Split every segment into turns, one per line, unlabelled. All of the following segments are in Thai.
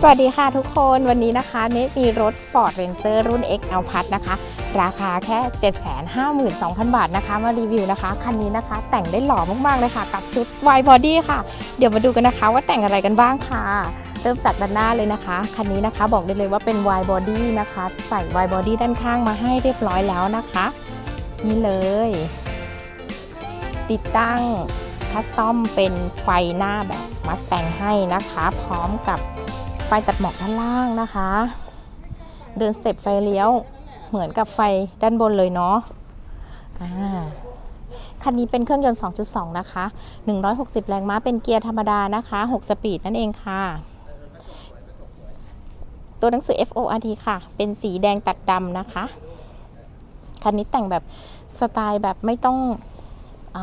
สวัสดีค่ะทุกคนวันนี้นะคะเนมีรถ Ford Ranger รุ่น XL Plus นะคะ ราคาแค่ 752,000 บาทนะคะ มารีวิวนะคะ คันนี้นะคะ แต่งได้หล่อมากๆเลยค่ะ กับชุด Wide Body ค่ะ เดี๋ยวมาดูกันนะคะว่าแต่งอะไรกันบ้างค่ะ เริ่มจากด้านหน้าเลยนะคะ คันนี้นะคะบอกได้เลยว่าเป็น Wide Body นะคะ ใส่ Wide Body ด้านข้างมาให้เรียบร้อยแล้วนะคะ นี่เลย ติดตั้งคัสตอมเป็นไฟหน้าแบบมัสแตงให้นะคะ พร้อมกับ ไฟตัดหมอกด้านล่างนะคะ เดินสเต็ปไฟเลี้ยวเหมือนกับไฟด้านบนเลยเนาะอ่าคันนี้เป็นเครื่องยนต์ 2.2 นะคะ 160 แรงม้า เป็นเกียร์ธรรมดานะคะ 6 สปีดนั่นเองค่ะ ตัวหนังสือ FORD ค่ะ เป็นสีแดงตัดดำนะคะ คันนี้แต่งแบบสไตล์แบบไม่ต้องอ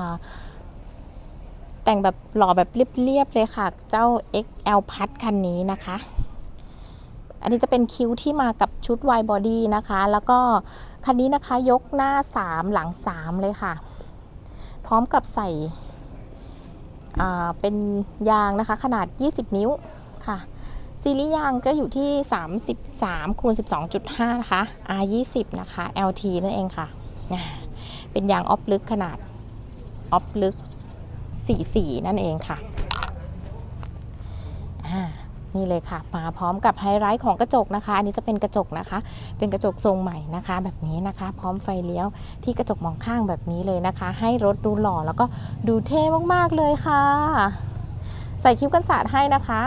แต่งแบบหล่อแบบเรียบๆเลยค่ะ เจ้า XL พัดคันนี้นะคะ อันนี้จะเป็นคิ้วที่มากับชุด wide body นะคะ แล้วก็คันนี้นะคะยกหน้า 3 หลัง 3 เลยค่ะ พร้อมกับใส่เป็นยางนะคะขนาด 20 นิ้วค่ะ ซีรีส์ยางก็อยู่ที่ 33คูณ12.5 นะคะ R20 นะคะ LT นั่นเองค่ะ เป็นยางออฟลึกขนาดออฟลึก44 นั่นเองค่ะอ่า นี่เลยค่ะ มาพร้อมกับไฮไลท์ของกระจกนะคะ อันนี้จะเป็นกระจกนะคะ เป็นกระจกทรงใหม่นะคะ แบบนี้นะคะ พร้อมไฟเลี้ยวที่กระจกมองข้างแบบนี้เลยนะคะ ให้รถดูหล่อแล้วก็ดูเท่มากๆเลยค่ะ ใส่คิ้วกันสาดให้นะคะ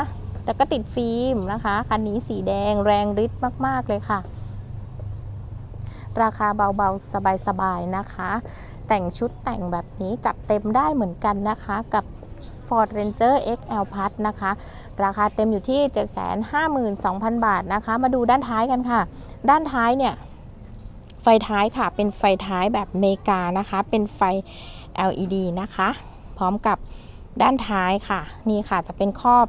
แล้วก็ติดฟิล์มนะคะ คันนี้สีแดงแรงฤทธิ์มาก ๆ เลยค่ะ ราคาเบาๆ สบาย ๆ นะคะ แต่งชุดแต่งแบบนี้จัดเต็มได้เหมือนกันนะคะ กับ Ford Ranger XL Plus นะคะ ราคาเต็มอยู่ที่ 752,000 บาทนะคะ มาดูด้านท้ายกันค่ะ ด้านท้ายเนี่ย ไฟท้ายค่ะเป็นไฟท้ายแบบเมกานะคะ เป็นไฟ LED นะคะ พร้อมกับด้านท้ายค่ะ นี่ค่ะจะเป็นครอบ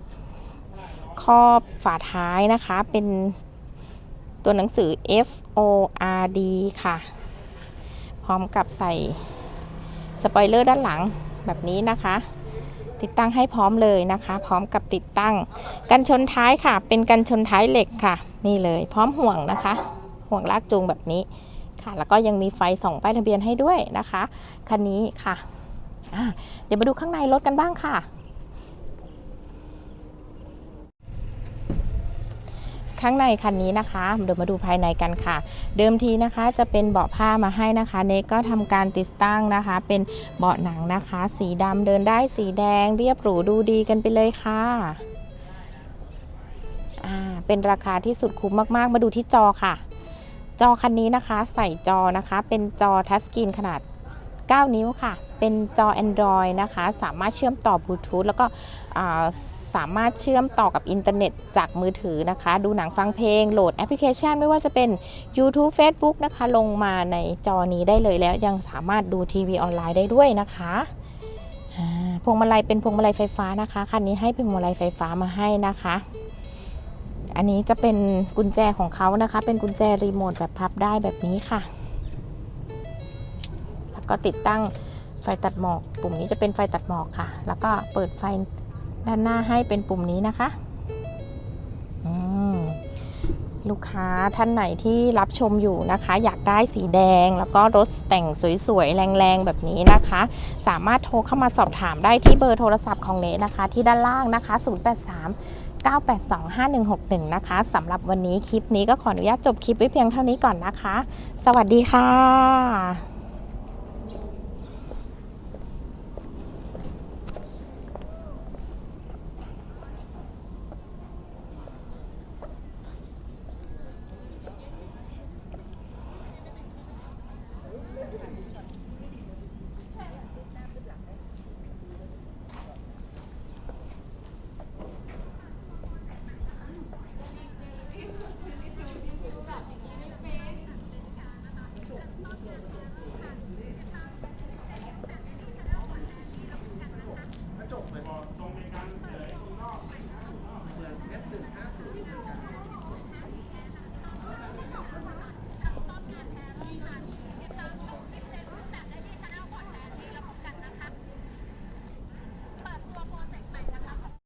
ครอบฝาท้ายนะคะ เป็นตัวหนังสือ F O R D ค่ะ พร้อมกับใส่สปอยเลอร์ด้านหลังแบบนี้นะคะ ติดตั้งให้พร้อมเลยนะคะ พร้อมกับติดตั้ง กันชนท้ายค่ะ เป็นกันชนท้ายเหล็กค่ะ นี่เลย พร้อมห่วงนะคะ ห่วงลากจูงแบบนี้ค่ะ แล้วก็ยังมีไฟส่องป้ายทะเบียนให้ด้วยนะคะคันนี้ค่ะะเดี๋ยวมาดูข้างในรถกันบ้างค่ะ ข้างในคันนี้นะคะเดี๋ยวมาดูภายในกันค่ะ เดิมทีนะคะจะเป็นเบาะผ้ามาให้นะคะ เนกก็ทำการติดตั้งนะคะ เป็นเบาะหนังนะคะ สีดำเดินได้สีแดง เรียบหรูดูดีกันไปเลยค่ะเป็นราคาที่สุดคุ้มมากๆ มาดูที่จอค่ะ จอคันนี้นะคะ ใส่จอนะคะ เป็นจอทัชสกรีนขนาด 9 นิ้วค่ะ เป็นจอ Android นะคะ สามารถเชื่อมต่อบลูทูธแล้วก็สามารถเชื่อมต่อกับอินเทอร์เน็ตจากมือถือนะคะ ดูหนังฟังเพลง โหลดแอปพลิเคชัน ไม่ว่าจะเป็น YouTube Facebook นะคะ ลงมาในจอนี้ได้เลยแล้วยังสามารถดูทีวีออนไลน์ได้ด้วยนะคะพวงมาลัยเป็นพวงมาลัยไฟฟ้านะคะ คันนี้ให้เป็นพวงมาลัยไฟฟ้ามาให้นะคะ อันนี้จะเป็นกุญแจของเขานะคะ เป็นกุญแจรีโมทแบบพับได้แบบนี้ค่ะ ก็ติดตั้งไฟตัดหมอก ปุ่มนี้จะเป็นไฟตัดหมอกค่ะ แล้วก็เปิดไฟด้านหน้าให้เป็นปุ่มนี้นะคะลูกค้าท่านไหนที่รับชมอยู่นะคะ อยากได้สีแดง แล้วก็รถแต่งสวยๆ แรงๆ แบบนี้นะคะ สามารถโทรเข้ามาสอบถามได้ที่เบอร์โทรศัพท์ของเนนะคะ ที่ด้านล่างนะคะ 083 982 5161 นะคะสำหรับวันนี้คลิปนี้ก็ขออนุญาตจบคลิปไว้เพียงเท่านี้ก่อนนะคะ สวัสดีค่ะ